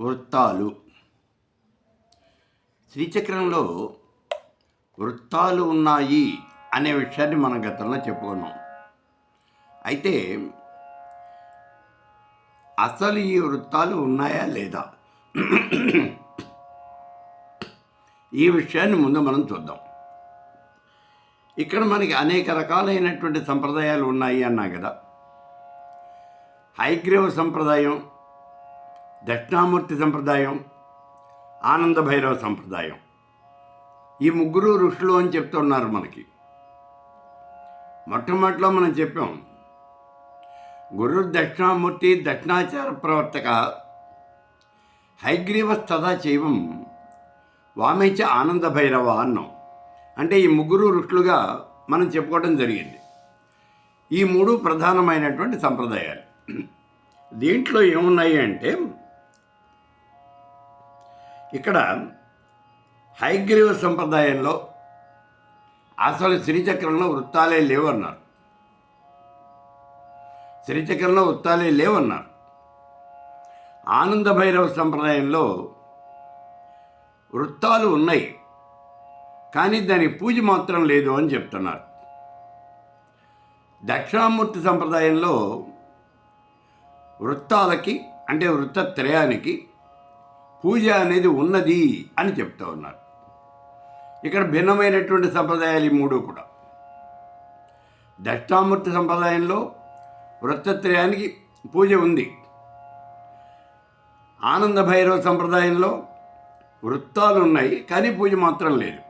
వృత్తాలు. శ్రీచక్రంలో వృత్తాలు ఉన్నాయి అనే విషయాన్ని మనం గతంలో చెప్పుకున్నాం. అయితే అసలు ఈ వృత్తాలు ఉన్నాయా లేదా? ఈ విషయాన్ని ముందు మనం చూద్దాం. ఇక్కడ మనకి అనేక రకాలైనటువంటి సంప్రదాయాలు ఉన్నాయి అన్నా కదా. హైగ్రీవ సంప్రదాయం దక్షిణామూర్తి సంప్రదాయం ఆనంద భైరవ సంప్రదాయం. ఈ ముగ్గురు ఋషులు అని చెప్తున్నారు మనకి. మొట్టమొదటిలో మనం చెప్పాం గురు దక్షిణామూర్తి దక్షిణాచార ప్రవర్తక హైగ్రీవ తదా చైవం వామేచ ఆనంద భైరవ అన్నాం. అంటే ఈ ముగ్గురు ఋషులుగా మనం చెప్పుకోవడం జరిగింది. ఈ మూడు ప్రధానమైనటువంటి సంప్రదాయాలు. దీంట్లో ఏమున్నాయి అంటే ఇక్కడ హైగ్రీవ సంప్రదాయంలో అసలు శ్రీచక్రంలో వృత్తాలే లేవన్నారు. శ్రీచక్రంలో వృత్తాలే లేవన్నారు. ఆనంద భైరవ సంప్రదాయంలో వృత్తాలు ఉన్నాయి. కానీ దాని పూజ మాత్రం లేదు అని చెప్తున్నారు. దక్షిణామూర్తి సంప్రదాయంలో వృత్తాలకి అంటే వృత్త త్రయానికి పూజ అనేది ఉన్నది అని చెప్తూ ఉన్నారు ఇక్కడ భిన్నమైనటువంటి సంప్రదాయాలు ఈ మూడు కూడా. దక్షిణామూర్తి సంప్రదాయంలో వృత్తత్రయానికి పూజ ఉంది. ఆనంద భైరవ సంప్రదాయంలో వృత్తాలు ఉన్నాయి కానీ పూజ మాత్రం లేదు.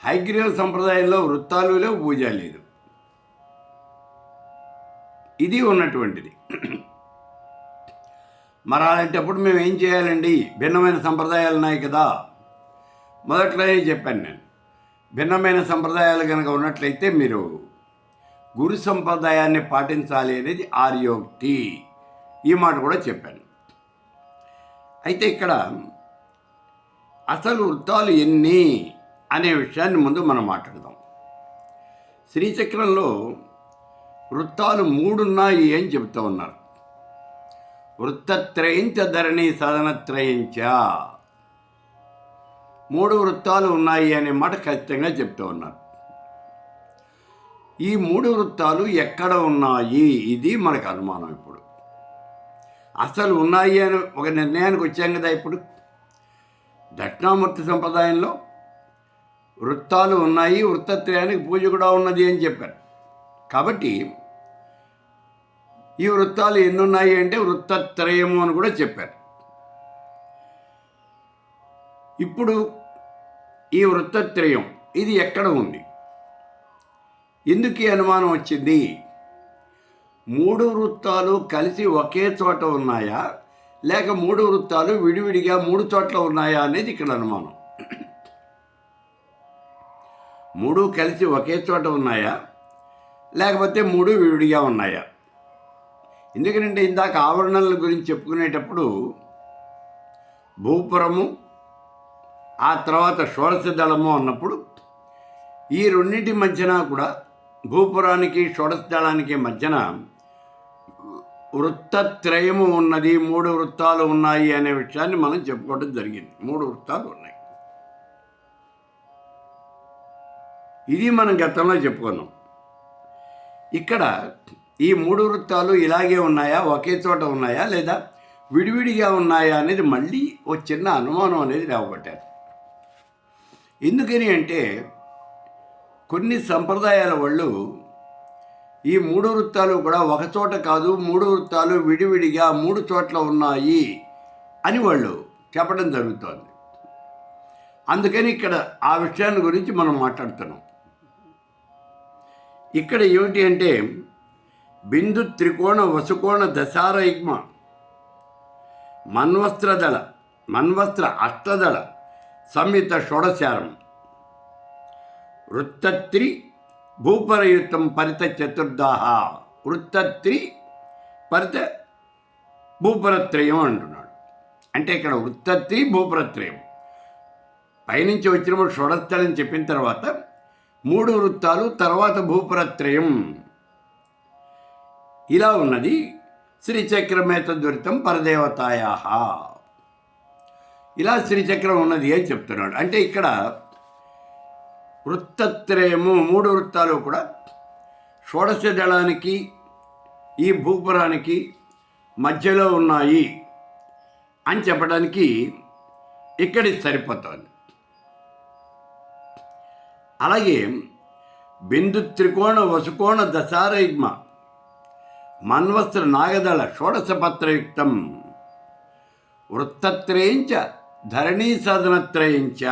హైగ్రీవ సంప్రదాయంలో వృత్తాలు లేవు పూజ లేదు. ఇది ఉన్నటువంటిది. మరి అలాంటప్పుడు మేము ఏం చేయాలండి? భిన్నమైన సంప్రదాయాలు ఉన్నాయి కదా. మొదట్లోనే చెప్పాను నేను? భిన్నమైన సంప్రదాయాలు కనుక ఉన్నట్లయితే మీరు గురు సంప్రదాయాన్ని పాటించాలి అనేది ఆర్యోక్తి. ఈ మాట కూడా చెప్పాను. అయితే ఇక్కడ అసలు వృత్తాలు ఎన్ని అనే విషయాన్ని ముందు మనం మాట్లాడదాం. శ్రీచక్రంలో వృత్తాలు మూడున్నాయి అని చెబుతూ ఉన్నారు. వృత్తత్రయించ ధరణి సదనత్రయించ మూడు వృత్తాలు ఉన్నాయి అనే మాట ఖచ్చితంగా చెప్తూ ఉన్నారు ఈ మూడు వృత్తాలు ఎక్కడ ఉన్నాయి? ఇది మనకు అనుమానం ఇప్పుడు. అసలు ఉన్నాయి అని ఒక నిర్ణయానికి వచ్చాం కదా ఇప్పుడు. దక్షిణామూర్తి సంప్రదాయంలో వృత్తాలు ఉన్నాయి వృత్తత్రయానికి పూజ కూడా ఉన్నది అని చెప్పారు. కాబట్టి ఈ వృత్తాలు ఎన్నున్నాయి అంటే వృత్తత్రయము అని కూడా చెప్పారు. ఇప్పుడు ఈ వృత్తత్రయం ఇది ఎక్కడ ఉంది? ఎందుకు అనుమానం వచ్చింది? మూడు వృత్తాలు కలిసి ఒకే చోట ఉన్నాయా? లేక మూడు వృత్తాలు విడివిడిగా మూడు చోట్ల ఉన్నాయా అనేది ఇక్కడ అనుమానం. మూడు కలిసి ఒకే చోట ఉన్నాయా? లేకపోతే మూడు విడివిడిగా ఉన్నాయా? ఎందుకంటే ఇందాక ఆవరణల గురించి చెప్పుకునేటప్పుడు భూపురము ఆ తర్వాత షోడశ దళము అన్నప్పుడు ఈ రెండింటి మధ్యన కూడా భూపురానికి షోడశ దళానికి మధ్యన వృత్తత్రయము ఉన్నది మూడు వృత్తాలు ఉన్నాయి అనే విషయాన్ని మనం చెప్పుకోవడం జరిగింది. మూడు వృత్తాలు ఉన్నాయి. ఇది మనం గతంలో చెప్పుకున్నాం. ఇక్కడ ఈ మూడు వృత్తాలు ఇలాగే ఉన్నాయా? ఒకే చోట ఉన్నాయా? లేదా విడివిడిగా ఉన్నాయా? అనేది మళ్ళీ ఓ చిన్న అనుమానం అనేది రావబట్టారు ఎందుకని అంటే కొన్ని సంప్రదాయాల వాళ్ళు ఈ మూడు వృత్తాలు కూడా ఒక చోట కాదు మూడు వృత్తాలు విడివిడిగా మూడు చోట్ల ఉన్నాయి అని వాళ్ళు చెప్పడం జరుగుతోంది. అందుకని ఇక్కడ ఆ విషయాన్ని గురించి మనం మాట్లాడుతున్నాం. ఇక్కడ ఏమిటి అంటే బిందు త్రికోణ వసుకోణ దశారయుగ్మ మన్వస్త్రదళ మన్వస్త్ర అష్టదళ సంయుత షోడశారం. వృత్తత్రి భూపరయుతం పరిత చతుర్దాహ. వృత్తత్రి పరిత భూపరత్రయం అంటున్నాడు. అంటే ఇక్కడ వృత్తత్రి భూపరత్రయం. పైనుంచి వచ్చినప్పుడు షోడస్థలని చెప్పిన తర్వాత మూడు వృత్తాలు తర్వాత భూపరత్రయం. ఇలా ఉన్నది. శ్రీచక్రమేత దురితం పరదేవతాయా ఇలా శ్రీచక్రం ఉన్నది అని చెప్తున్నాడు. అంటే ఇక్కడ వృత్తత్రయము మూడు వృత్తాలు కూడా షోడశ దళానికి ఈ భూపురానికి మధ్యలో ఉన్నాయి అని చెప్పడానికి ఇక్కడి సరిపోతుంది. అలాగే బిందు త్రికోణ వసుకోణ దశారయుగ్మ మన్వస్త్ర నాగదళ షోడశపత్రయుక్తం. వృత్తత్రయంచ ధరణీ సదనత్రయంచ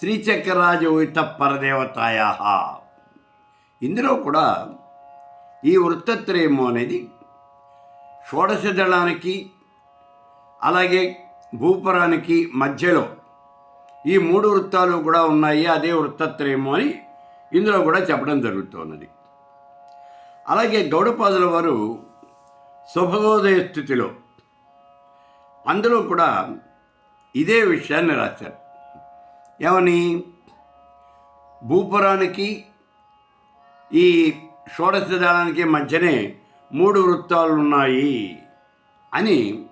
శ్రీచక్రరాజవిత పరదేవతాయ ఇందులో కూడా ఈ వృత్తత్రయము అనేది షోడశ దళానికి అలాగే భూపురానికి మధ్యలో ఈ మూడు వృత్తాలు కూడా ఉన్నాయి అదే వృత్తత్రయము అని ఇందులో కూడా చెప్పడం జరుగుతున్నది అలాగే గౌడపాదుల వారు శుభగోదయ స్థితిలో. అందులో కూడా ఇదే విషయాన్ని రాశారు. ఏమని? భూపురానికి ఈ షోడశ దళానికి మధ్యనే మూడు వృత్తాలు ఉన్నాయి అని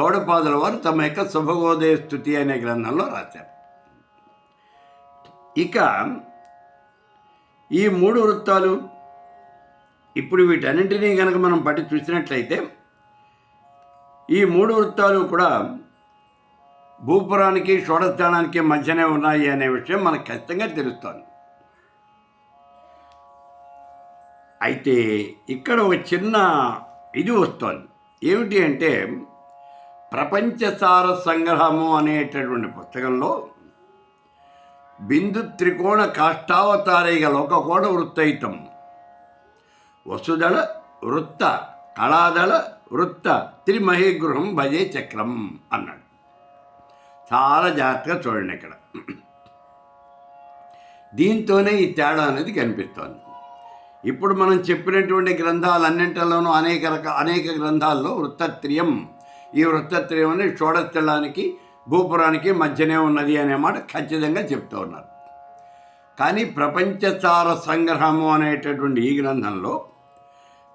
గౌడపాదుల వారు తమ యొక్క శుభగోదయ స్థుతి అనే గ్రంథంలో రాశారు. ఇక ఈ మూడు వృత్తాలు ఇప్పుడు వీటన్నింటినీ కనుక మనం పట్టి చూసినట్లయితే ఈ మూడు వృత్తాలు కూడా భూపురానికి షోడస్థానానికి మధ్యనే ఉన్నాయి అనే విషయం మనకు ఖచ్చితంగా తెలుస్తుంది. అయితే ఇక్కడ ఒక చిన్న ఇది వస్తోంది. ఏమిటి అంటే ప్రపంచసార సంగ్రహము అనేటటువంటి పుస్తకంలో బిందు త్రికోణ కాష్టావతారైగ లోకకోణ వృత్తయితం. వసుదళ వృత్త కళాదళ వృత్త త్రిమహేగృహం భజే చక్రం అన్నాడు. చాలా జాగ్రత్తగా చూడండి ఇక్కడ. దీంతోనే ఈ తేడా అనేది కనిపిస్తోంది. ఇప్పుడు మనం చెప్పినటువంటి గ్రంథాలన్నింటిలోనూ అనేక రక అనేక గ్రంథాల్లో వృత్తత్రియం ఈ వృత్తత్రియం అనేది షోడస్థలానికి భూపురానికి మధ్యనే ఉన్నది అనే మాట ఖచ్చితంగా చెప్తూ ఉన్నారు. కానీ ప్రపంచసార సంగ్రహము అనేటటువంటి ఈ గ్రంథంలో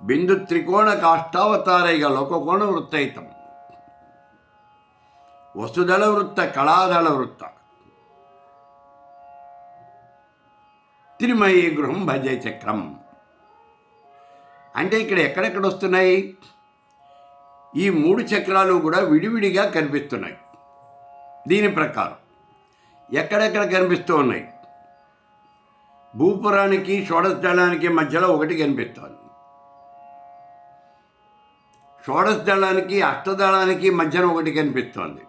బిందు త్రికోణ కాష్టావతారైగ లోకకోణ వృత్తయితం వసుదళ వృత్త కళాదళ వృత్త. త్రిమయీ గృహం భజే చక్రం. అంటే ఇక్కడ ఎక్కడెక్కడ వస్తున్నాయి? ఈ మూడు చక్రాలు కూడా విడివిడిగా కనిపిస్తున్నాయి. దీని ప్రకారం ఎక్కడెక్కడ కనిపిస్తూ ఉన్నాయి? భూపురానికి షోడశదళానికి మధ్యలో ఒకటి కనిపిస్తోంది. షోడశదళానికి అష్టదళానికి మధ్యన ఒకటి కనిపిస్తోంది.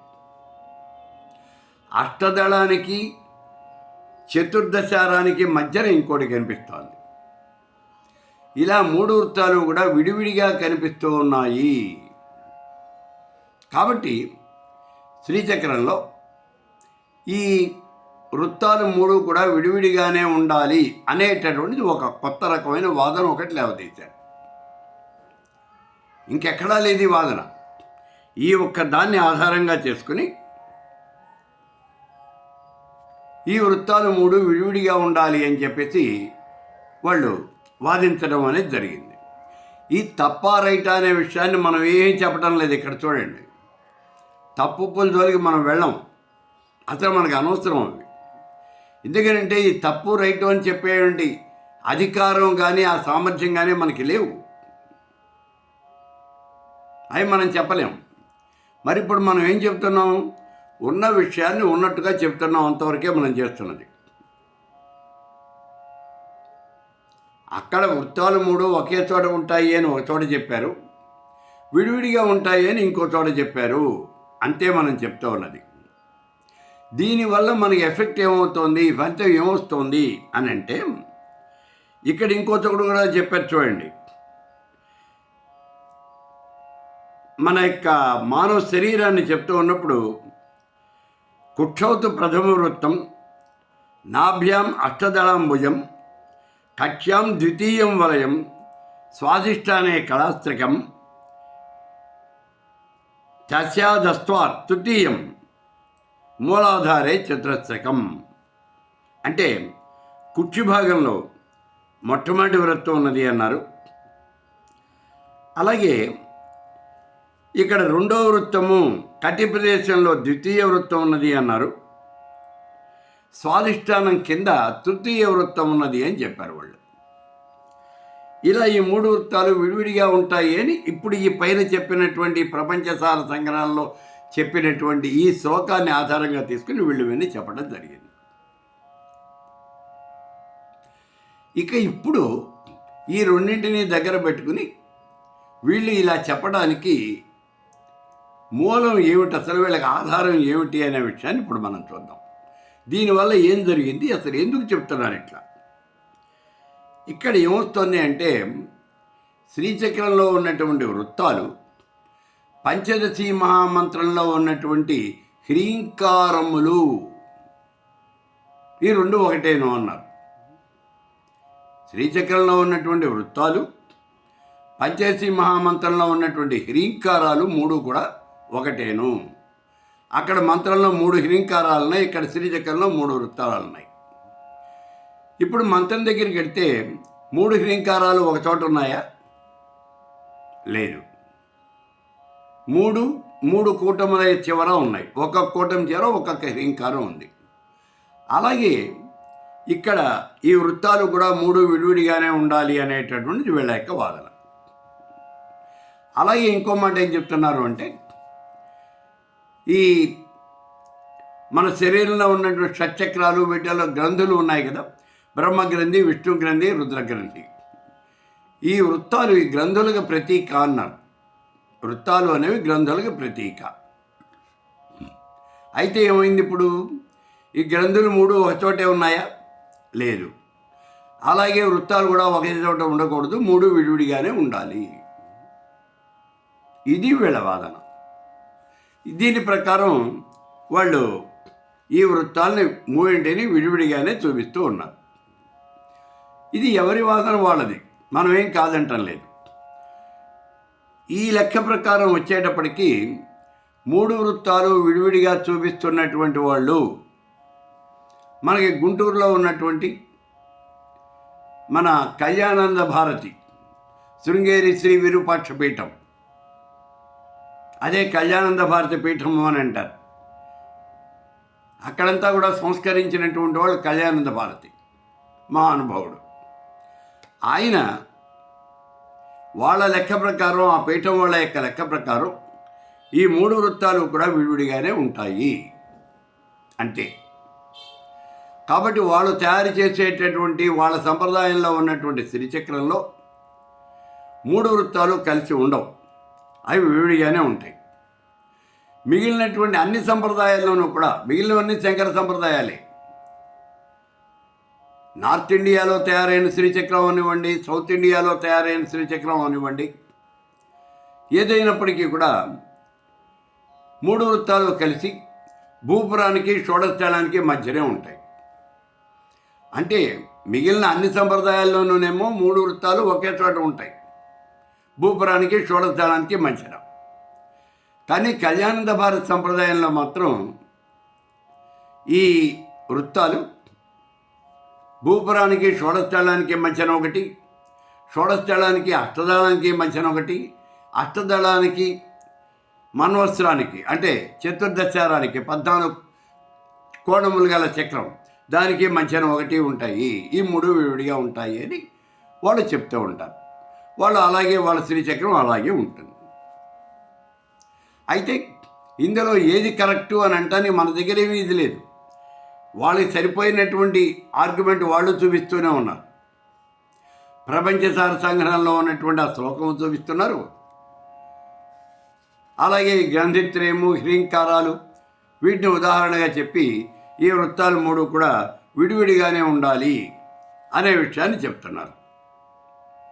అష్టదళానికి చతుర్దశారానికి మధ్యన ఇంకోటి కనిపిస్తోంది. ఇలా మూడు వృత్తాలు కూడా విడివిడిగా కనిపిస్తూ ఉన్నాయి. కాబట్టి శ్రీచక్రంలో ఈ వృత్తాలు మూడు కూడా విడివిడిగానే ఉండాలి అనేటటువంటిది ఒక కొత్త రకమైన వాదన ఒకటి లేవదీశారు ఇంకెక్కడా లేదు ఈ వాదన. ఈ ఒక్క దాన్ని ఆధారంగా చేసుకుని ఈ వృత్తాలు మూడు విడివిడిగా ఉండాలి అని చెప్పేసి వాళ్ళు వాదించడం అనేది జరిగింది. ఈ తప్ప రైట్ అనే విషయాన్ని మనం ఏం చెప్పడం లేదు ఇక్కడ చూడండి. తప్పు పుల్ జోలికి మనం వెళ్ళం. అసలు మనకు అనవసరం అవి. ఎందుకంటే ఈ తప్పు రైట్ అని చెప్పేటువంటి అధికారం కానీ ఆ సామర్థ్యం కానీ మనకి లేవు. అవి మనం చెప్పలేం. మరి ఇప్పుడు మనం ఏం చెప్తున్నాం? ఉన్న విషయాన్ని ఉన్నట్టుగా చెప్తున్నాం అంతవరకే మనం చేస్తున్నది. అక్కడ వృత్తాలు మూడు ఒకే చోట ఉంటాయి అని ఒక చోట చెప్పారు. విడివిడిగా ఉంటాయి అని ఇంకో చోట చెప్పారు. అంతే మనం చెప్తా ఉన్నది. దీనివల్ల మనకి ఎఫెక్ట్ ఏమవుతుంది? ఫలితం ఏమొస్తుంది? అని అంటే ఇక్కడ ఇంకో చోట కూడా చెప్పారు చూడండి. మన యొక్క మానవ శరీరాన్ని చెప్తూ ఉన్నప్పుడు కుక్షౌతు ప్రథమ వృత్తం నాభ్యాం అష్టదళాంబుజం కక్ష్యాం ద్వితీయం వలయం స్వాదిష్టానే కళాస్త్రికం తస్యాదస్త్వా తృతీయం మూలాధారే చతురస్త్రకం. అంటే కుక్షి భాగంలో మొట్టమొదటి వృత్తం ఉన్నది అన్నారు. అలాగే ఇక్కడ రెండవ వృత్తము కటి ప్రదేశంలో ద్వితీయ వృత్తం ఉన్నది అన్నారు. స్వాధిష్టానం కింద తృతీయ వృత్తం ఉన్నది అని చెప్పారు వాళ్ళు. ఇలా ఈ మూడు వృత్తాలు విడివిడిగా ఉంటాయి అని ఇప్పుడు ఈ పైన చెప్పినటువంటి ప్రపంచసార సంగ్రహాల్లో చెప్పినటువంటి ఈ శ్లోకాన్ని ఆధారంగా తీసుకుని వీళ్ళు విని చెప్పడం జరిగింది. ఇక ఇప్పుడు ఈ రెండింటిని దగ్గర పెట్టుకుని వీళ్ళు ఇలా చెప్పడానికి మూలం ఏమిటి? అసలు వీళ్ళకి ఆధారం ఏమిటి అనే విషయాన్ని ఇప్పుడు మనం చూద్దాం. దీనివల్ల ఏం జరిగింది? అసలు ఎందుకు చెప్తున్నారు ఇట్లా? ఇక్కడ ఏమొస్తుంది అంటే శ్రీచక్రంలో ఉన్నటువంటి వృత్తాలు పంచదశి మహామంత్రంలో ఉన్నటువంటి హ్రీంకారములు. ఈ రెండు ఒకటేనో అన్నారు. శ్రీచక్రంలో ఉన్నటువంటి వృత్తాలు పంచదశి మహామంత్రంలో ఉన్నటువంటి హ్రీంకారాలు మూడు కూడా ఒకటేను. అక్కడ మంత్రంలో మూడు హ్రీంకారాలు ఉన్నాయి ఇక్కడ శ్రీచక్రంలో మూడు వృత్తాలు ఉన్నాయి ఇప్పుడు మంత్రం దగ్గరికి వెడితే మూడు హిరింకారాలు ఒక చోట ఉన్నాయా? లేదు. మూడు మూడు కూటముల చివర ఉన్నాయి. ఒక్కొక్క కూటమి చివర ఒక్కొక్క హిరింకారం ఉంది. అలాగే ఇక్కడ ఈ వృత్తాలు కూడా మూడు విడివిడిగానే ఉండాలి అనేటటువంటిది వీళ్ళ యొక్క వాదన. అలాగే ఇంకో మాట ఏం చెప్తున్నారు అంటే ఈ మన శరీరంలో ఉన్నటువంటి షట్చక్రాలు వీటిలో గ్రంథులు ఉన్నాయి కదా. బ్రహ్మ గ్రంథి విష్ణు గ్రంథి రుద్ర గ్రంథి ఈ వృత్తాలు ఈ గ్రంథులకు ప్రతీక అన్నారు. వృత్తాలు అనేవి గ్రంథులకు ప్రతీక. అయితే ఏమైంది ఇప్పుడు? ఈ గ్రంథులు మూడు ఒక చోటే ఉన్నాయా? లేదు. అలాగే వృత్తాలు కూడా ఒకే చోట ఉండకూడదు మూడు విడివిడిగానే ఉండాలి. ఇది వీళ్ళ వాదన. దీని ప్రకారం వాళ్ళు ఈ వృత్తాలని మూడింటిని విడివిడిగానే చూపిస్తూ ఉన్నారు. ఇది ఎవరి వాదన వాళ్ళది? మనం ఏం కాదంటం లేదు. ఈ లెక్క ప్రకారం వచ్చేటప్పటికీ మూడు వృత్తాలు విడివిడిగా చూపిస్తున్నటువంటి వాళ్ళు మనకి గుంటూరులో ఉన్నటువంటి మన కళ్యాణానంద భారతి శృంగేరి శ్రీ విరూపాక్ష పీఠం. అదే కళ్యాణంద భారతి పీఠము అని అంటారు. అక్కడంతా కూడా సంస్కరించినటువంటి వాళ్ళు కళ్యాణంద భారతి మహానుభావుడు. ఆయన వాళ్ళ లెక్క ప్రకారం ఆ పీఠం వాళ్ళ యొక్క లెక్క ప్రకారం ఈ మూడు వృత్తాలు కూడా విడివిడిగానే ఉంటాయి. అంతే. కాబట్టి వాళ్ళు తయారు చేసేటటువంటి వాళ్ళ సంప్రదాయంలో ఉన్నటువంటి శ్రీచక్రంలో మూడు వృత్తాలు కలిసి ఉండవు. అవి విడిగానే ఉంటాయి. మిగిలినటువంటి అన్ని సంప్రదాయాల్లోనూ కూడా మిగిలినవన్నీ శంకర సంప్రదాయాలే. నార్త్ ఇండియాలో తయారైన శ్రీచక్రం అనివ్వండి సౌత్ ఇండియాలో తయారైన శ్రీచక్రం అనివ్వండి ఏదైనప్పటికీ కూడా మూడు వృత్తాలు కలిసి భూపురానికి షోడస్థలానికి మధ్యనే ఉంటాయి. అంటే మిగిలిన అన్ని సంప్రదాయాల్లోనూనేమో మూడు వృత్తాలు ఒకే చోట ఉంటాయి. భూపురానికి షోడస్థలానికి మధ్యన కానీ కళ్యాణంద భారత్ సంప్రదాయంలో మాత్రం ఈ వృత్తాలు భూపురానికి షోడస్థలానికి మధ్యన ఒకటి షోడస్థలానికి అష్టదళానికి మధ్యన ఒకటి అష్టదళానికి మన్వస్త్రానికి అంటే చతుర్దశారానికి పద్నాలుగు కోణములు గల చక్రం దానికి మధ్యన ఒకటి ఉంటాయి. ఈ మూడు విడిగా ఉంటాయి అని వాళ్ళు చెప్తూ ఉంటారు. వాళ్ళు అలాగే వాళ్ళ శ్రీచక్రం అలాగే ఉంటుంది. అయితే ఇందులో ఏది కరెక్టు అని అంటానికి మన దగ్గర ఏమీ ఇది లేదు. వాళ్ళకి సరిపోయినటువంటి ఆర్గ్యుమెంట్ వాళ్ళు చూపిస్తూనే ఉన్నారు. ప్రపంచసార సంగ్రహంలో ఉన్నటువంటి ఆ శ్లోకం చూపిస్తున్నారు. అలాగే గ్రంథిత్రయము హ్రీంకారాలు వీటిని ఉదాహరణగా చెప్పి ఈ వృత్తాలు మూడు కూడా విడివిడిగానే ఉండాలి అనే విషయాన్ని చెప్తున్నారు.